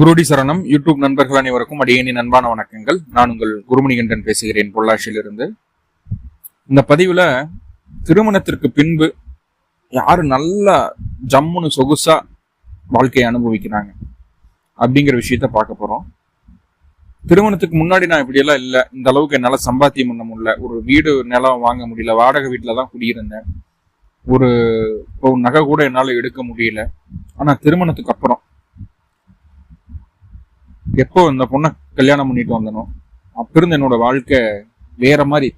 குருடி சரணம். யூடியூப் நண்பர்கள் அனைவருக்கும் அடியேனி நண்பான வணக்கங்கள். நான் உங்கள் குருமணிகண்டன் பேசுகிறேன் பொள்ளாச்சியிலிருந்து. இந்த பதிவில் திருமணத்திற்கு பின்பு யார் நல்லா ஜம்முன்னு சொகுசா வாழ்க்கையை அனுபவிக்கிறாங்க அப்படிங்கிற விஷயத்த பார்க்க போகிறோம் திருமணத்துக்கு முன்னாடி நான் இப்படியெல்லாம் இல்லை. இந்த அளவுக்கு என்னால் சம்பாத்தியம் பண்ண முடியல. ஒரு வீடு நிலம் வாங்க முடியல. வாடகை வீட்டில் தான் குடியிருந்தேன். ஒரு ஒரு நகை கூட என்னால் எடுக்க முடியல. ஆனால் திருமணத்துக்கு அப்புறம் எப்போ இந்த பொண்ணை கல்யாணம் பண்ணிட்டு வந்தனோ அப்பிருந்து என்னோட வாழ்க்கை வேற மாதிரி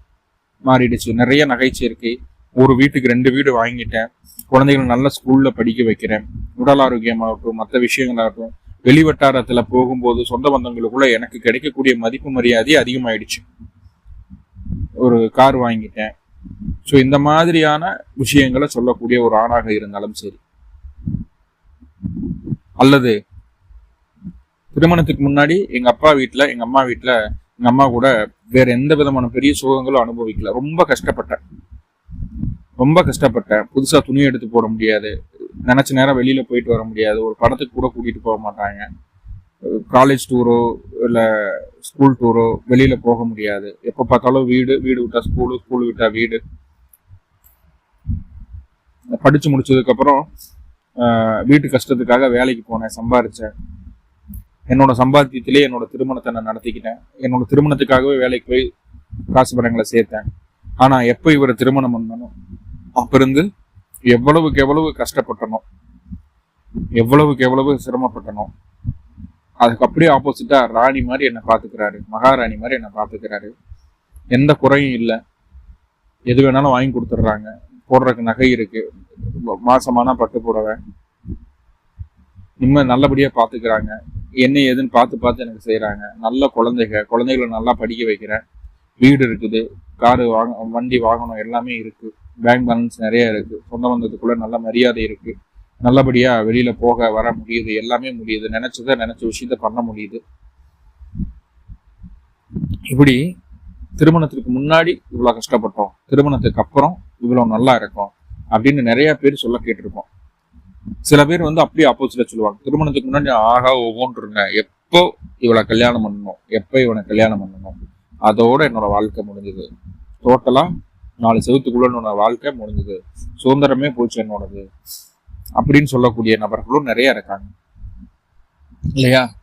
மாறிடுச்சு. நிறைய நகைச்சேர்க்கை ஒரு வீட்டுக்கு ரெண்டு வீடு வாங்கிட்டேன். குழந்தைகள் நல்ல ஸ்கூல்ல படிக்க வைக்கிறேன். உடல் ஆரோக்கியமாகட்டும் மற்ற விஷயங்களாகட்டும் வெளிவட்டாரத்துல போகும்போது சொந்த பந்தங்களுக்குள்ள எனக்கு கிடைக்கக்கூடிய மதிப்பு மரியாதை அதிகமாயிடுச்சு. ஒரு கார் வாங்கிட்டேன். ஸோ இந்த மாதிரியான விஷயங்களை சொல்லக்கூடிய ஒரு ஆணாக இருந்தாலும் சரி. அல்லது திருமணத்துக்கு முன்னாடி எங்க அப்பா வீட்டில் எங்க அம்மா வீட்டில் எங்க அம்மா கூட வேற எந்த விதமான பெரிய சுகங்களும் அனுபவிக்கல. ரொம்ப கஷ்டப்பட்டேன். ரொம்ப கஷ்டப்பட்டேன். புதுசா துணி எடுத்து போட முடியாது. நினைச்ச நேரம் வெளியில போயிட்டு வர முடியாது. ஒரு படத்துக்கு கூட கூட்டிட்டு போக மாட்டாங்க. காலேஜ் டூரோ இல்லை ஸ்கூல் டூரோ வெளியில போக முடியாது. எப்போ பார்த்தாலும் வீடு வீடு விட்டா ஸ்கூலு ஸ்கூல் விட்டா வீடு. படிச்சு முடிச்சதுக்கப்புறம் வீட்டு கஷ்டத்துக்காக வேலைக்கு போனேன் சம்பாரிச்சேன். என்னோட சம்பாத்தியத்திலே என்னோட திருமணத்தை நான் நடத்திக்கிட்டேன். என்னோட திருமணத்துக்காகவே வேலைக்கு போய் காசு பணங்களை சேர்த்தேன். ஆனா எப்போ இவரை திருமணம் பண்ணனோ அப்போ இருந்து எவ்வளவுக்கு எவ்வளவு கஷ்டப்பட்டனோ எவ்வளவுக்கு எவ்வளவு சிரமப்பட்டனோ அதுக்கு அப்படியே ஆப்போசிட்டா ராணி மாதிரி என்னை பார்த்துக்கிறாரு. மகாராணி மாதிரி என்னை பார்த்துக்கிறாரு. எந்த குறையும் இல்லை. எது வேணாலும் வாங்கி கொடுத்துட்றாங்க. போடுறதுக்கு நகை இருக்கு. மாசமானா பட்டு புடவை. நிம்ம நல்லபடியா பார்த்துக்கிறாங்க. என்ன ஏதுன்னு பார்த்து பார்த்து எனக்கு செய்கிறாங்க நல்ல குழந்தைங்க குழந்தைகளை நல்லா படிக்க வைக்கிறேன் வீடு இருக்குது. காரு வாங்க வண்டி வாகனம் எல்லாமே இருக்குது பேங்க் பேலன்ஸ் நிறைய இருக்குது சொந்த பந்தத்துக்குள்ளே நல்ல மரியாதை இருக்குது நல்லபடியாக வெளியில் போக வர முடியுது. எல்லாமே முடியுது. நினச்சதை நினச்ச விஷயத்த பண்ண முடியுது. இப்படி திருமணத்துக்கு முன்னாடி இவ்வளோ கஷ்டப்பட்டோம். திருமணத்துக்கு அப்புறம் இவ்வளோ நல்லா இருக்கும். அப்படின்னு நிறைய பேர் சொல்ல கேட்டிருக்கோம். சில பேர் வந்து அப்படியே ஆப்போசிட்டா சொல்லுவாங்க. திருமணத்துக்கு முன்னாடி ஆகா ஒவ்வொன்றுங்க எப்போ இவளை கல்யாணம் பண்ணணும்? எப்போ இவனை கல்யாணம் பண்ணணும்? அதோட என்னோட வாழ்க்கை முடிஞ்சது. டோட்டலா நாலு செவத்துக்குள்ள என்னோட வாழ்க்கை முடிஞ்சது. சுதந்திரமே போச்சு என்னோடது. அப்படின்னு சொல்லக்கூடிய நபர்களும் நிறைய இருக்காங்க. இல்லையா?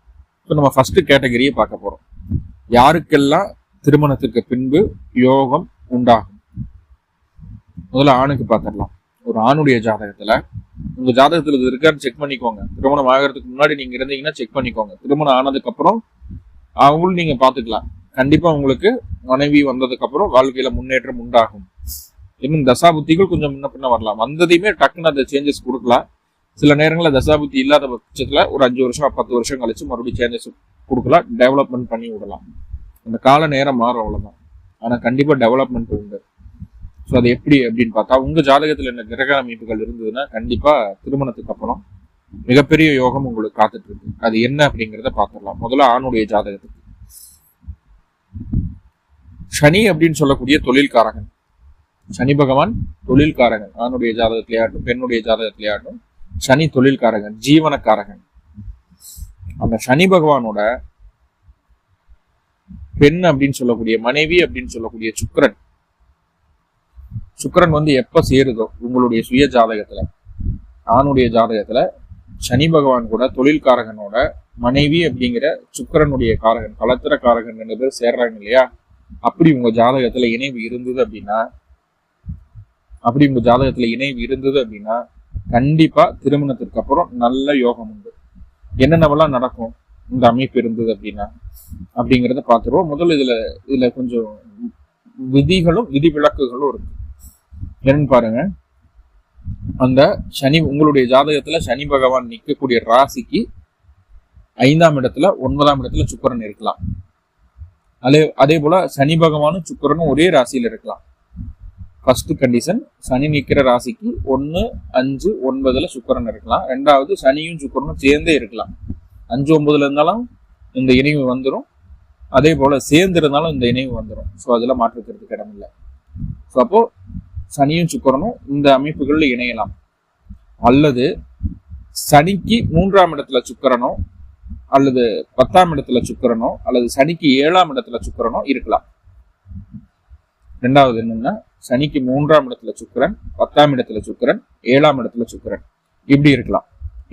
இப்போ நம்ம ஃபர்ஸ்ட் கேட்டகரியை பார்க்க போறோம். யாருக்கெல்லாம் திருமணத்துக்கு பின்பு யோகம் உண்டாகும்? முதல்ல ஆணுக்கு பார்த்துடலாம். ஒரு ஆணுடைய ஜாதகத்துல உங்க ஜாதகத்துல இது இருக்கான்னு செக் பண்ணிக்கோங்க. திருமணம் ஆகிறதுக்கு முன்னாடி நீங்க இருந்தீங்கன்னா செக் பண்ணிக்கோங்க. திருமணம் ஆனதுக்கு அப்புறம் அவங்களும் நீங்க பாத்துக்கலாம் கண்டிப்பா உங்களுக்கு மனைவி வந்ததுக்கு அப்புறம் வாழ்க்கையில முன்னேற்றம் உண்டாகும். இன்னும் தசாபுத்திகள் கொஞ்சம் முன்ன பின்ன வரலாம். வந்ததையுமே டக்குன்னு அந்த சேஞ்சஸ் கொடுக்கலாம். சில நேரங்களில் தசாபுத்தி இல்லாத பட்சத்துல ஒரு அஞ்சு வருஷம் பத்து வருஷம் கழிச்சு மறுபடியும் சேஞ்சஸ் கொடுக்கலாம். டெவலப்மெண்ட் பண்ணி விடலாம். அந்த கால நேரம் மாறும் அவ்வளவுதான். ஆனா கண்டிப்பா டெவலப்மெண்ட் உண்டு. ஸோ அது எப்படி அப்படின்னு பார்த்தா உங்க ஜாதகத்துல என்ன கிரக அமைப்புகள் இருந்ததுன்னா கண்டிப்பா திருமணத்துக்கு அப்புறம் மிகப்பெரிய யோகம் உங்களுக்கு காத்துட்டு இருக்கு. அது என்ன அப்படிங்கிறத பார்த்துடலாம். முதல்ல ஆணுடைய ஜாதகத்துக்கு. சனி அப்படின்னு சொல்லக்கூடிய தொழில்காரகன். சனி பகவான் தொழில்காரகன். ஆணுடைய ஜாதகத்திலேயாட்டும் பெண்ணுடைய ஜாதகத்திலேயாட்டும் சனி தொழில்காரகன் ஜீவனக்காரகன். அந்த சனி பகவானோட பெண் அப்படின்னு சொல்லக்கூடிய மனைவி அப்படின்னு சொல்லக்கூடிய சுக்கரன். சுக்கிரன் வந்து எப்ப சேருதோ உங்களுடைய சுய ஜாதகத்துல ஆணுடைய ஜாதகத்துல சனி பகவான் கூட தொழில்காரகனோட மனைவி அப்படிங்கிற சுக்கிரனுடைய காரகன் கலத்திர காரகன் ரெண்டு பேர் சேர்றாங்க இல்லையா? அப்படி உங்க ஜாதகத்துல இணைவு இருந்தது அப்படின்னா அப்படி உங்க ஜாதகத்துல இணைவு இருந்தது அப்படின்னா கண்டிப்பா திருமணத்திற்கு அப்புறம் நல்ல யோகம் உண்டு. என்னென்னவெல்லாம் நடக்கும்? இந்த அமைப்பு இருந்தது அப்படின்னா அப்படிங்கிறத பார்த்துருவோம். முதல்ல இதுல இதுல கொஞ்சம் விதிகளும் விதிவிலக்குகளும் இருக்கு. என்னன்னு பாருங்க. அந்த சனி உங்களுடைய ஜாதகத்துல சனி பகவான் நிற்கக்கூடிய ராசிக்கு ஐந்தாம் இடத்துல ஒன்பதாம் இடத்துல சுக்கிரன் இருக்கலாம். அதே அதே போல சனி பகவானும் சுக்கரனும் ஒரே ராசியில இருக்கலாம். ஃபர்ஸ்ட் கண்டிஷன் சனி நிற்கிற ராசிக்கு ஒன்று அஞ்சு ஒன்பதுல சுக்கரன் இருக்கலாம். ரெண்டாவது சனியும் சுக்கரனும் சேர்ந்தே இருக்கலாம். அஞ்சு ஒன்பதுல இருந்தாலும் இந்த இணைவு வந்துடும் அதே போல சேர்ந்து இருந்தாலும் இந்த இணைவு வந்துடும் ஸோ அதில் மாற்றுக்கிறதுக்கு இடம் இல்லை. ஸோ அப்போ சனியும் சுக்கரனும் இந்த அமைப்புகளில் இணையலாம். அல்லது சனிக்கு மூன்றாம் இடத்துல சுக்கரனோ அல்லது பத்தாம் இடத்துல சுக்கரனோ அல்லது சனிக்கு ஏழாம் இடத்துல சுக்கரனோ இருக்கலாம். ரெண்டாவது என்னன்னா சனிக்கு மூன்றாம் இடத்துல சுக்கரன் பத்தாம் இடத்துல சுக்கரன் ஏழாம் இடத்துல சுக்கரன். இப்படி இருக்கலாம்.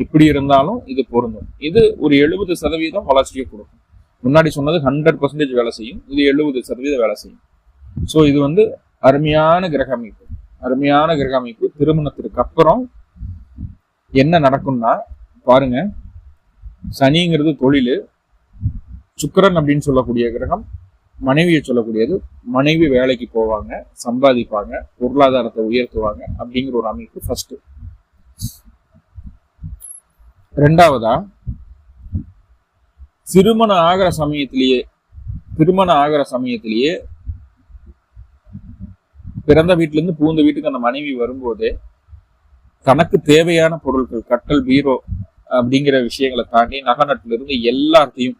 இப்படி இருந்தாலும் இது பொருந்தும். இது ஒரு எழுபது சதவீதம் வளர்ச்சியை கொடுக்கும். முன்னாடி சொன்னது ஹண்ட்ரட் பர்சன்டேஜ் வேலை செய்யும். இது எழுபது சதவீதம் வேலை செய்யும். ஸோ இது வந்து அருமையான கிரக அமைப்பு அருமையான கிரக அமைப்பு திருமணத்திற்கு அப்புறம் என்ன நடக்கும்னா பாருங்க சனிங்கிறது தொழில் சுக்கரன் அப்படின்னு சொல்லக்கூடிய கிரகம் மனைவியை சொல்லக்கூடியது மனைவி வேலைக்கு போவாங்க சம்பாதிப்பாங்க பொருளாதாரத்தை உயர்த்துவாங்க அப்படிங்கிற ஒரு அமைப்பு ஃபர்ஸ்ட் ரெண்டாவதா திருமணம் ஆகிற சமயத்திலேயே திருமணம் ஆகிற சமயத்திலேயே பிறந்த வீட்டிலேருந்து பூந்த வீட்டுக்கு அந்த மனைவி வரும்போது தனக்கு தேவையான பொருட்கள் கட்டல் பீரோ அப்படிங்கிற விஷயங்களை தாண்டி நகநட்டுல இருந்து எல்லாத்தையும்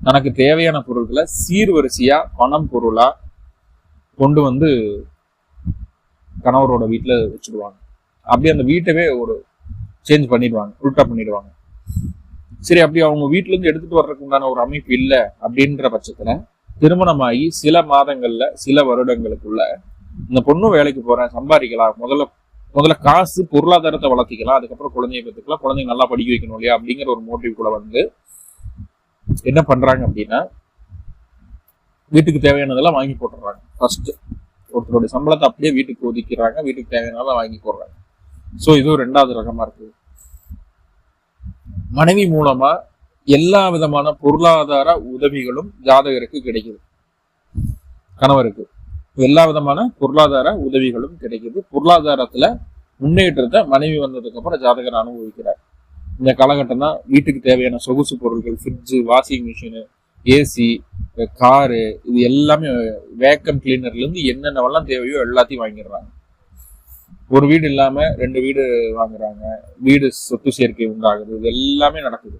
தனக்கு தேவையான பொருட்களை சீர்வரிசையா பணம் பொருளா கொண்டு வந்து கணவரோட வீட்டில் வச்சுடுவாங்க அப்படியே அந்த வீட்டவே ஒரு சேஞ்ச் பண்ணிடுவாங்க உல்டா பண்ணிடுவாங்க. சரி அப்படி அவங்க வீட்டிலேருந்து எடுத்துகிட்டு எடுத்துட்டு வர்றதுக்கு உண்டான ஒரு அமைப்பு இல்லை அப்படின்ற பட்சத்தில் திருமணமாகி சில மாதங்கள்ல சில வருடங்களுக்குள்ள இந்த பொண்ணும் வேலைக்கு போறேன் சம்பாதிக்கலாம் முதல்ல முதல்ல காசு பொருளாதாரத்தை வளர்த்திக்கலாம் அதுக்கப்புறம் குழந்தைய பெற்றுக்கலாம் குழந்தைங்க நல்லா படிக்க வைக்கணும் இல்லையா அப்படிங்கிற ஒரு மோட்டிவ் கூட வந்து என்ன பண்றாங்க அப்படின்னா வீட்டுக்கு தேவையானதெல்லாம் வாங்கி போட்டுறாங்க ஃபர்ஸ்ட் ஒருத்தருடைய சம்பளத்தை அப்படியே வீட்டுக்கு ஒதுக்கிறாங்க வீட்டுக்கு தேவையானதெல்லாம் வாங்கி போடுறாங்க. ஸோ இதுவும் ரெண்டாவது ரகமா இருக்கு. மனைவி மூலமா எல்லா விதமான பொருளாதார உதவிகளும் ஜாதகருக்கு கிடைக்குது. கணவருக்கு. எல்லா விதமான பொருளாதார உதவிகளும் கிடைக்குது. பொருளாதாரத்துல முன்னேற்றத்தை மனைவி வந்ததுக்கு அப்புறம் ஜாதகர் அனுபவிக்கிறார். இந்த காலகட்டம் தான் வீட்டுக்கு தேவையான சொகுசு பொருட்கள் fridge washing machine AC car இது எல்லாமே வேக்கம் கிளீனர்லேருந்து என்னென்னவெல்லாம் தேவையோ எல்லாத்தையும் வாங்கிடுறாங்க. ஒரு வீடு இல்லாமல் ரெண்டு வீடு வாங்குறாங்க. வீடு சொத்து சேர்க்கை உண்டாகுது. இது எல்லாமே நடக்குது.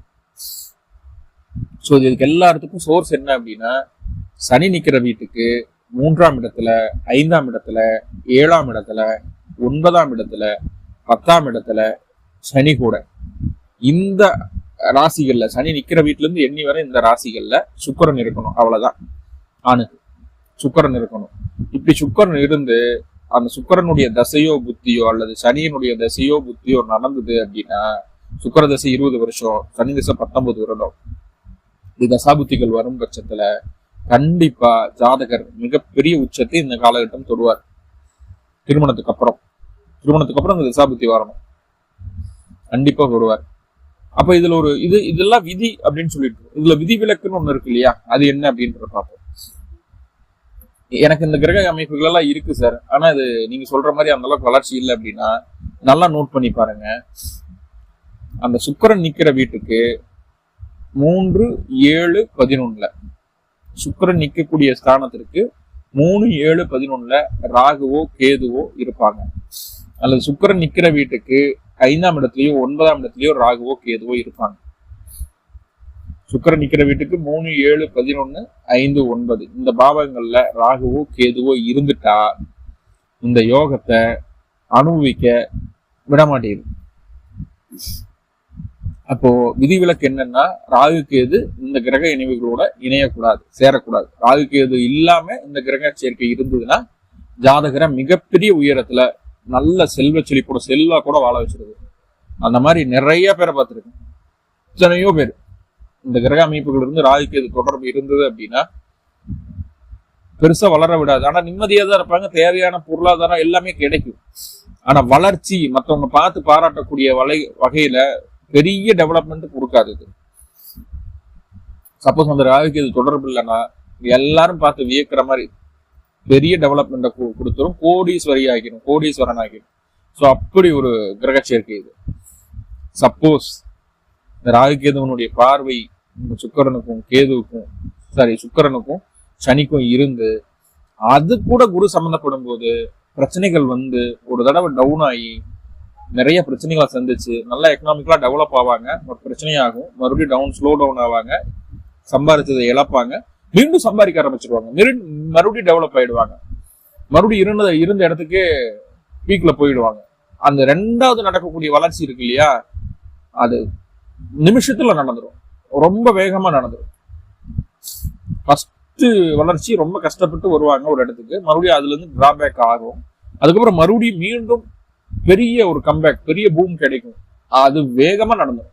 ஸோ இதுக்கு எல்லாத்துக்கும் சோர்ஸ் என்ன அப்படின்னா சனி நிக்கிற வீட்டுக்கு மூன்றாம் இடத்துல ஐந்தாம் இடத்துல ஏழாம் இடத்துல ஒன்பதாம் இடத்துல பத்தாம் இடத்துல சனி கூட. இந்த ராசிகள்ல சனி நிக்கிற வீட்டுல இருந்து எண்ணி வர இந்த ராசிகள்ல சுக்கரன் இருக்கணும். அவ்வளவுதான். ஆணுக்கு சுக்கரன் இருக்கணும். இப்படி சுக்கரன் இருந்து அந்த சுக்கரனுடைய தசையோ புத்தியோ அல்லது சனியினுடைய தசையோ புத்தியோ நடந்தது அப்படின்னா சுக்கர தசை இருபது வருஷம் சனி தசை பத்தொன்பது வருடம். இப்படி தசாபுத்திகள் வரும் பட்சத்துல கண்டிப்பா ஜாதகர் மிகப்பெரிய உச்சத்தை இந்த காலகட்டம் தொடுவார். திருமணத்துக்கு அப்புறம். திருமணத்துக்கு அப்புறம் இந்த தசாபுத்தி வரணும். கண்டிப்பா வருவார். அப்ப இதுல ஒரு இது இதெல்லாம் விதி அப்படின்னு சொல்லிட்டு இதுல விதி விலக்குன்னு ஒண்ணு இருக்கு இல்லையா? அது என்ன அப்படின்றத பார்ப்போம். எனக்கு இந்த கிரக அமைப்புகள் எல்லாம் இருக்கு சார். ஆனா இது நீங்க சொல்ற மாதிரி அந்த அளவுக்கு வளர்ச்சி இல்லை அப்படின்னா நல்லா நோட் பண்ணி பாருங்க. அந்த சுக்கரன் நிக்கிற வீட்டுக்கு மூன்று ஏழு பதினொன்னுல. சுக்கரன் நிக்கக்கூடிய ஸ்தானத்திற்கு மூணு ஏழு பதினொன்னுல ராகுவோ கேதுவோ இருப்பாங்க. அல்லது சுக்கரன் நிக்கிற வீட்டுக்கு ஐந்தாம் இடத்துலயோ ஒன்பதாம் இடத்துலயோ ராகுவோ கேதுவோ இருப்பாங்க. சுக்கரன் நிக்கிற வீட்டுக்கு மூணு ஏழு பதினொன்னு ஐந்து ஒன்பது. இந்த பாவங்கள்ல ராகுவோ கேதுவோ இருந்துட்டா இந்த யோகத்தை அனுபவிக்க விட மாட்டேங்குது அப்போ விதிவிலக்கு என்னன்னா ராகு கேது இந்த கிரக இணைவுகளோட இணையக்கூடாது சேரக்கூடாது. ராகு கேது இல்லாம இந்த கிரக சேர்க்கை இருந்ததுன்னா ஜாதகரை மிகப்பெரிய உயரத்துல நல்ல செல்வ செழிப்போட செல்வா கூட வாழ வச்சிருது. அந்த மாதிரி நிறைய பேரை பார்த்துருக்கேன். இத்தனையோ பேர். இந்த கிரக அமைப்புகள் இருந்து ராகு கேது தொடர்பு இருந்தது அப்படின்னா பெருசா வளர விடாது. ஆனா நிம்மதியா தான் இருப்பாங்க. தேவையான பொருளாதாரம் எல்லாமே கிடைக்கும். ஆனா வளர்ச்சி மற்றவங்க பார்த்து பாராட்டக்கூடிய வலை வகையில பெரிய டெவலப்மெண்ட் கொடுக்காது இது. சப்போஸ் அந்த ராகுக்கு இது தொடர்பு இல்லைன்னா எல்லாரும் பார்த்து வியக்கிற மாதிரி பெரிய டெவலப்மெண்ட்டை கொடுத்துரும். கோடீஸ்வரி ஆகிடும் கோடீஸ்வரன் ஆகிடும் ஸோ அப்படி ஒரு கிரக சேர்க்கை இது. சப்போஸ் இந்த ராகுகேதுவனுடைய பார்வை சுக்கரனுக்கும் கேதுவுக்கும் சாரி சுக்கரனுக்கும் சனிக்கும் இருந்து அது கூட குரு சம்மந்தப்படும் போது பிரச்சனைகள் வந்து ஒரு தடவை டவுன் ஆகி நிறைய பிரச்சனைகளை சந்திச்சு நல்லா எக்கனாமிக்கலாக டெவலப் ஆவாங்க. ஒரு பிரச்சனையாகும். மறுபடியும் டவுன் ஸ்லோ டவுன் ஆவாங்க. சம்பாதிச்சதை இழப்பாங்க. மீண்டும் சம்பாதிக்க ஆரம்பிச்சிருவாங்க. மறுபடியும் டெவலப் ஆயிடுவாங்க. மறுபடியும் இருந்த இருந்த இடத்துக்கே பீக்ல போயிடுவாங்க. அந்த ரெண்டாவது நடக்கக்கூடிய வளர்ச்சி இருக்கு இல்லையா? அது நிமிஷத்துல நடந்துடும் ரொம்ப வேகமா நடந்துடும் ஃபர்ஸ்ட் வளர்ச்சி ரொம்ப கஷ்டப்பட்டு வருவாங்க ஒரு இடத்துக்கு. மறுபடியும் அதுல இருந்து டிராபேக் ஆகும். அதுக்கப்புறம் மறுபடியும் மீண்டும் பெரிய ஒரு கம்பேக் பெரிய பூம் கிடைக்கும். அது வேகமா நடந்துடும்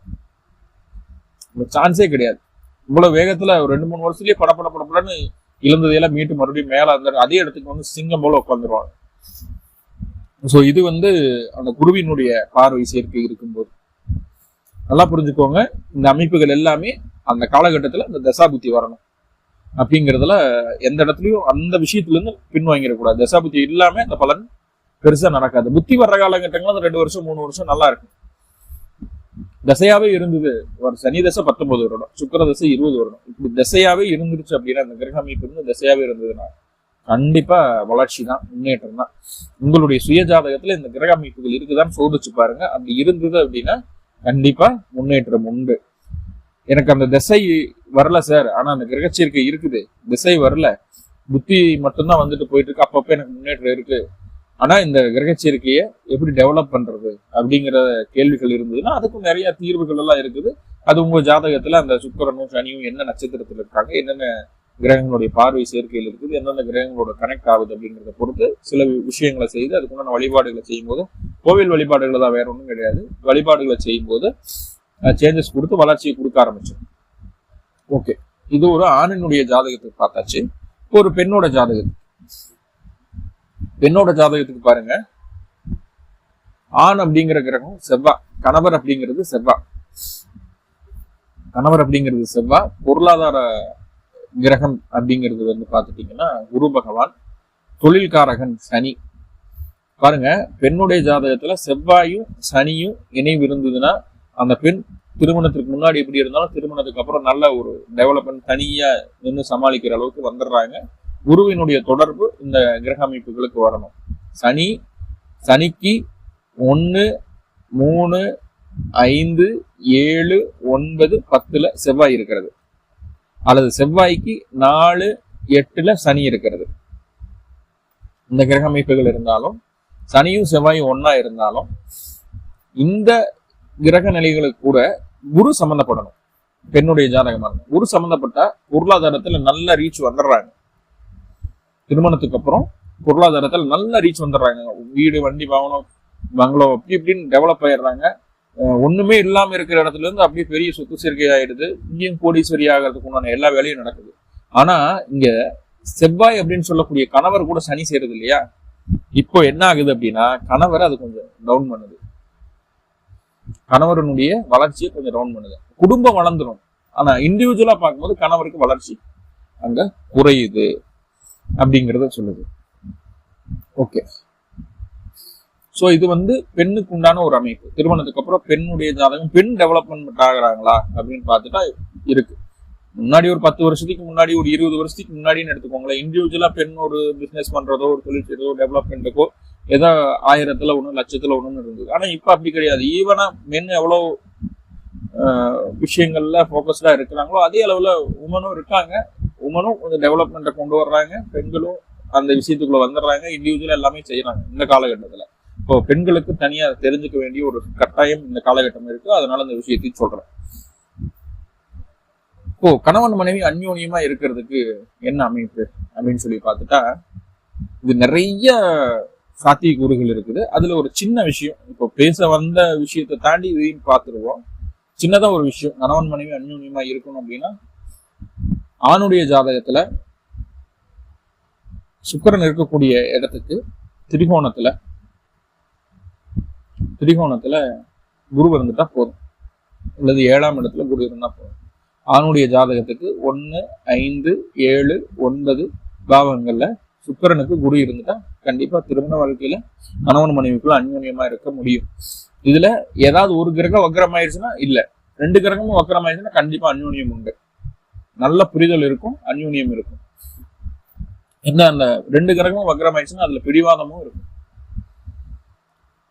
சான்ஸே கிடையாது. இவ்வளவு வேகத்துல ஒரு ரெண்டு மூணு வருஷத்துலயே பட பட படப்படன்னு இழந்ததையெல்லாம் மீட்டு மறுபடியும் மேல அந்த அதே இடத்துக்கு வந்து சிங்கம் போல உட்காந்துருவாங்க ஸோ இது வந்து அந்த குருவினுடைய பார்வை சேர்க்கை இருக்கும்போது. நல்லா புரிஞ்சுக்கோங்க. இந்த அமைப்புகள் எல்லாமே அந்த காலகட்டத்தில் இந்த தசாபுத்தி வரணும். அப்படிங்கிறதுல எந்த இடத்துலையும் அந்த விஷயத்துல இருந்து பின்வாங்கிடக்கூடாது. தசாபுத்தி இல்லாம அந்த பலன் பெருசா நடக்காது. புத்தி வர்ற காலகட்டங்கள் அந்த ரெண்டு வருஷம் மூணு வருஷம் நல்லா இருக்கும். தசையாவே இருந்தது. ஒரு சனி தசை பத்தொன்பது வருடம் சுக்கர தசை இருபது வருடம். இப்படி தசையாவே இருந்துருச்சு அப்படின்னா அந்த கிரக அமைப்பு இருந்து தசையாவே இருந்ததுன்னா கண்டிப்பா வளர்ச்சி தான் முன்னேற்றம் தான். உங்களுடைய சுய ஜாதகத்துல இந்த கிரக அமைப்புகள் இருக்குதான்னு சோதிச்சு பாருங்க. அப்படி இருந்தது அப்படின்னா கண்டிப்பா முன்னேற்றம் உண்டு. எனக்கு அந்த திசை வரல சார். ஆனா அந்த கிரகச்சேர்க்கை இருக்குது. திசை வரல. புத்தி மட்டும்தான் வந்துட்டு போயிட்டு இருக்கு. அப்பப்ப எனக்கு முன்னேற்றம் இருக்கு. ஆனா இந்த கிரகச்சேர்க்கையை எப்படி டெவலப் பண்றது அப்படிங்கிற கேள்விகள் இருந்ததுன்னா அதுக்கும் நிறைய தீர்வுகள் எல்லாம் இருக்குது. அது உங்க ஜாதகத்துல அந்த சுக்கரனும் சனியும் என்ன நட்சத்திரத்துல இருக்காங்க என்னென்ன கிரகங்களுடைய பார்வை சேர்க்கையில் இருக்குது என்னென்ன கிரகங்களோட கனெக்ட் ஆகுது அப்படிங்கிறத பொறுத்து சில விஷயங்களை செய்து அதுக்குண்டான வழிபாடுகளை செய்யும் போது கோவில் வழிபாடுகளை தான் வேற ஒன்றும் கிடையாது. வழிபாடுகளை செய்யும் போது சேஞ்சஸ் கொடுத்து வளர்ச்சியை கொடுக்க ஆரம்பிச்சோம். ஓகே. இது ஒரு ஆணினுடைய ஜாதகத்தை பார்த்தாச்சு. ஒரு பெண்ணோட ஜாதகம் பெண்ணோட ஜாதகத்துக்கு பாருங்க. ஆண் அப்படிங்கிற கிரகம் செவ்வா. கணவர் அப்படிங்கிறது செவ்வா. கணவர் அப்படிங்கிறது செவ்வா. பொருளாதார கிரகம் அப்படிங்கிறது வந்து பார்த்துட்டீங்கன்னா குரு பகவான் தொழில்காரகன் சனி. பாருங்க பெண்ணுடைய ஜாதகத்துல செவ்வாயும் சனியும் இணைவு இருந்ததுன்னா அந்த பெண் திருமணத்துக்கு முன்னாடி எப்படி இருந்தாலும் திருமணத்துக்கு அப்புறம் நல்ல ஒரு டெவலப்மெண்ட் தனியா நின்று சமாளிக்கிற அளவுக்கு வந்துடுறாங்க. குருவினுடைய தொடர்பு இந்த கிரக அமைப்புகளுக்கு வரணும். சனி சனிக்கு ஒன்று மூணு ஐந்து ஏழு ஒன்பது பத்துல செவ்வாய் இருக்கிறது. அல்லது செவ்வாய்க்கு நாலு எட்டுல சனி இருக்கிறது. இந்த கிரக அமைப்புகள் இருந்தாலும் சனியும் செவ்வாயும் ஒன்னா இருந்தாலும் இந்த கிரக நிலைகளுக்கு கூட குரு சம்பந்தப்படணும். பெண்ணுடைய ஜாதகமாக குரு சம்மந்தப்பட்ட பொருளாதாரத்துல நல்ல ரீச் வந்துடுறாங்க. திருமணத்துக்கு அப்புறம் பொருளாதாரத்தில் நல்ல ரீச் வந்துடுறாங்க. வீடு வண்டி வாகனம் பங்களோ அப்படி இப்படின்னு டெவலப் ஆயிடுறாங்க. ஒண்ணுமே இல்லாம இருக்கிற இடத்துல இருந்து அப்படியே பெரிய சொத்து சேர்க்கை ஆயிடுது. இங்கேயும் கோடீஸ்வரி ஆகிறதுக்கு உண்டான எல்லா வேலையும் நடக்குது. ஆனா இங்க செவ்வாய் அப்படின்னு சொல்லக்கூடிய கணவர் கூட சனி சேருது இல்லையா? இப்போ என்ன ஆகுது அப்படின்னா கணவரை அது கொஞ்சம் டவுன் பண்ணுது. கணவரனுடைய வளர்ச்சியை கொஞ்சம் டவுன் பண்ணுது. குடும்பம் வளர்ந்துடும் ஆனா இண்டிவிஜுவலா பார்க்கும்போது கணவருக்கு வளர்ச்சி அங்க குறையுது. அப்படிங்கிறத சொல்லுது. ஓகே ஸோ இது வந்து பெண்ணுக்கு உண்டான ஒரு அமைப்பு. திருமணத்துக்கு அப்புறம் பெண்ணுடைய ஜாதகம் பெண் டெவலப்மெண்ட் ஆகிறாங்களா அப்படின்னு பார்த்துட்டா இருக்கு. முன்னாடி ஒரு பத்து வருஷத்துக்கு முன்னாடி ஒரு இருபது வருஷத்துக்கு முன்னாடின்னு எடுத்துக்கோங்களேன். இண்டிவிஜுவலா பெண் ஒரு பிசினஸ் பண்றதோ ஒரு தொழில் செய்யறதோ டெவலப்மெண்ட்டுக்கோ ஏதோ ஆயிரத்துல ஒன்று லட்சத்துல ஒன்றுன்னு இருந்தது. ஆனா இப்ப அப்படி கிடையாது. ஈவனா மென் எவ்வளோ விஷயங்கள்ல ஃபோக்கஸ்டாக இருக்கிறாங்களோ அதே அளவுல உமனும் இருக்காங்க. உமனும் கொஞ்சம் டெவலப்மெண்ட்டை கொண்டு வர்றாங்க. பெண்களும் அந்த விஷயத்துக்குள்ள வந்துடுறாங்க. இண்டிவிஜுவலாக எல்லாமே செய்யறாங்க இந்த காலகட்டத்துல. இப்போ பெண்களுக்கு தனியா தெரிஞ்சுக்க வேண்டிய ஒரு கட்டாயம் இந்த காலகட்டம் இருக்கு. அதனால இந்த விஷயத்தையும் சொல்றேன். இப்போ கணவன் மனைவி அந்யோன்யமா இருக்கிறதுக்கு என்ன அமைப்பு அப்படின்னு சொல்லி பார்த்துட்டா இது நிறைய சாத்திய கூறுகள் இருக்குது. அதுல ஒரு சின்ன விஷயம் இப்போ பேச வந்த விஷயத்தை தாண்டி இதையும் பார்த்துருவோம். சின்னதா ஒரு விஷயம் கணவன் மனைவி அந்யோன்யமா இருக்கணும் அப்படின்னா ஆணுடைய ஜாதகத்துல சுக்கரன் இருக்கக்கூடிய இடத்துக்கு திரிகோணத்துல திரிகோணத்துல குரு இருந்துட்டா போதும். அல்லது ஏழாம் இடத்துல குரு இருந்தா போதும். ஆணுடைய ஜாதகத்துக்கு ஒன்று ஐந்து ஏழு ஒன்பது பாவங்கள்ல சுக்கரனுக்கு குரு இருந்துட்டா கண்டிப்பா திருமண வாழ்க்கையில கணவன் மனைவிக்குள்ள அந்யோன்யமா இருக்க முடியும். இதுல ஏதாவது ஒரு கிரகம் வக்கரமாயிருச்சுன்னா இல்ல. ரெண்டு கிரகமும் வக்கரமாயிருச்சுன்னா கண்டிப்பா அந்யோன்யம் உண்டு. நல்ல புரிதல் இருக்கும் அந்யூன்யம் இருக்கும். என்ன அந்த ரெண்டு கிரகமும் வக்ரமாயிடுச்சுன்னா அதுல பிடிவாதமும் இருக்கும்.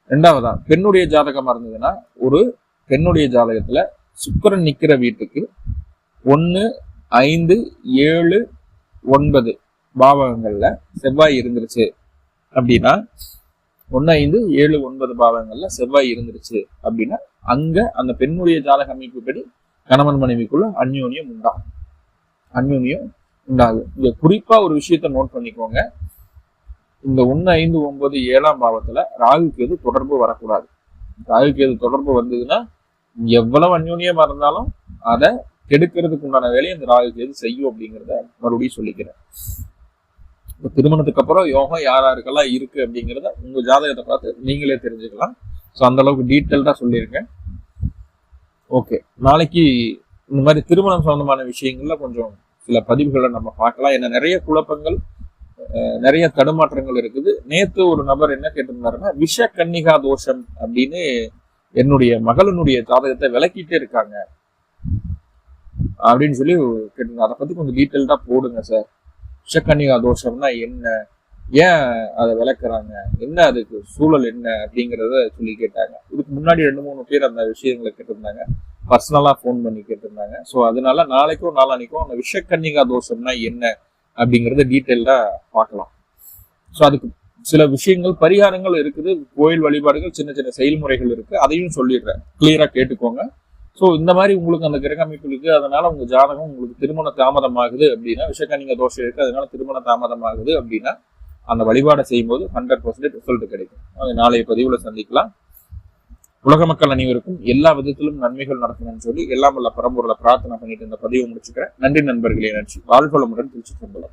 ரெண்டாவதா பெண்ணுடைய ஜாதகமா இருந்ததுன்னா ஒரு பெண்ணுடைய ஜாதகத்துல சுக்கரன் நிக்கிற வீட்டுக்கு ஒன்னு ஐந்து ஏழு ஒன்பது பாவகங்கள்ல செவ்வாய் இருந்துருச்சு. அப்படின்னா ஒன்னு ஐந்து ஏழு ஒன்பது பாவகங்கள்ல செவ்வாய் இருந்துருச்சு. அப்படின்னா அங்க அந்த பெண்ணுடைய ஜாதக அமைப்புப்படி கணவன் மனைவிக்குள்ள அந்யோன்யம் உண்டாகும். அந்யோன்யம் உண்டாகும் இங்க குறிப்பா ஒரு விஷயத்த நோட் பண்ணிக்கோங்க. இந்த ஒன்னு ஐந்து ஒன்பது ஏழாம் பாவத்துல ராகு கேது தொடர்பு வரக்கூடாது. ராகு கேது தொடர்பு வந்ததுன்னா எவ்வளவு அந்யோன்யமா இருந்தாலும் அதை கெடுக்கிறதுக்கு உண்டான வேலையை இந்த ராகு கேது செய்யும் அப்படிங்கிறத மறுபடியும் சொல்லிக்கிறேன். இப்போ திருமணத்துக்கு அப்புறம் யோகம் யார் யாருக்கெல்லாம் இருக்கு அப்படிங்கிறத உங்க ஜாதகத்தை பார்த்து நீங்களே தெரிஞ்சுக்கலாம். ஸோ அந்த அளவுக்கு டீட்டெயில்டா சொல்லியிருக்கேன். ஓகே நாளைக்கு இந்த மாதிரி திருமணம் சம்பந்தமான விஷயங்கள்ல கொஞ்சம் சில பதிவுகளை நம்ம பார்க்கலாம். ஏன்னா நிறைய குழப்பங்கள் அஹ், நிறைய தடுமாற்றங்கள் இருக்குது. நேத்து ஒரு நபர் என்ன கேட்டிருந்தாருன்னா விஷ கன்னிகா தோஷம் அப்படின்னு என்னுடைய மகளினுடைய ஜாதகத்தை விளக்கிட்டே இருக்காங்க அப்படின்னு சொல்லி கேட்டிருந்தாங்க அதை பத்தி கொஞ்சம் டீட்டெயில்டா போடுங்க சார். விஷக்கன்னிகா தோஷம்னா என்ன? ஏன் அதை விளக்குறாங்க? என்ன அதுக்கு சூழல் என்ன அப்படிங்கிறத சொல்லி கேட்டாங்க. இதுக்கு முன்னாடி ரெண்டு மூணு பேர் அந்த விஷயங்களை கேட்டிருந்தாங்க. பர்சனலாக ஃபோன் பண்ணி கேட்டிருந்தாங்க. ஸோ அதனால நாளைக்கும் நாளானிக்கும் அந்த விஷக்கன்னிகா தோஷம்னா என்ன அப்படிங்கிறத டீட்டெயிலாக பார்க்கலாம். ஸோ அதுக்கு சில விஷயங்கள் பரிகாரங்கள் இருக்குது. கோயில் வழிபாடுகள் சின்ன சின்ன செயல்முறைகள் இருக்கு. அதையும் சொல்லிடுறேன். கிளியரா கேட்டுக்கோங்க. ஸோ இந்த மாதிரி உங்களுக்கு அந்த கிரக அமைப்பு இருக்கு. அதனால உங்க ஜாதகம் உங்களுக்கு திருமண தாமதம் ஆகுது அப்படின்னா விஷக்கன்னிக தோஷம் இருக்கு. அதனால திருமண தாமதம் ஆகுது அப்படின்னா அந்த வழிபாடை செய்யும்போது ஹண்ட்ரட் பர்சன்டேஜ் ரிசல்ட் கிடைக்கும். அது நாளைய பதிவுல சந்திக்கலாம். உலக மக்கள் அனைவருக்கும் எல்லா விதத்திலும் நன்மைகள் நடக்கணும்னு சொல்லி எல்லாம் வல்ல பரம்பூரில் பிரார்த்தனை பண்ணிட்டு இந்த பதிவை முடிச்சுக்கிறேன். நன்றி நண்பர்களே நன்றி. வாழ்வளமுடன் திருச்சி சம்பளம்